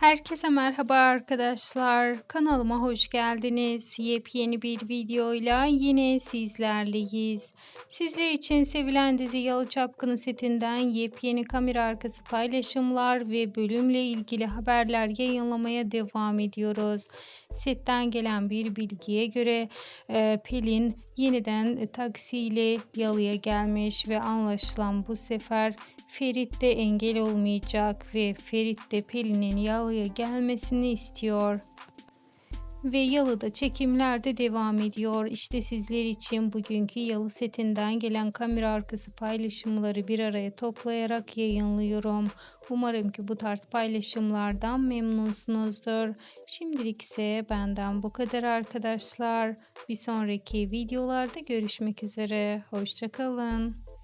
Herkese merhaba arkadaşlar. Kanalıma hoş geldiniz. Yepyeni bir videoyla yine sizlerleyiz. Sizler için sevilen dizi Yalı Çapkını setinden yepyeni kamera arkası paylaşımlar ve bölümle ilgili haberler yayınlamaya devam ediyoruz. Setten gelen bir bilgiye göre e, Pelin yeniden taksiyle Yalı'ya gelmiş ve anlaşılan bu sefer Ferit de engel olmayacak ve Ferit de Pelin'in Yalı'ya gelmesini istiyor. Ve Yalı'da çekimler de devam ediyor. İşte sizler için bugünkü Yalı setinden gelen kamera arkası paylaşımları bir araya toplayarak yayınlıyorum. Umarım ki bu tarz paylaşımlardan memnunsunuzdur. Şimdilik ise benden bu kadar arkadaşlar. Bir sonraki videolarda görüşmek üzere. Hoşçakalın.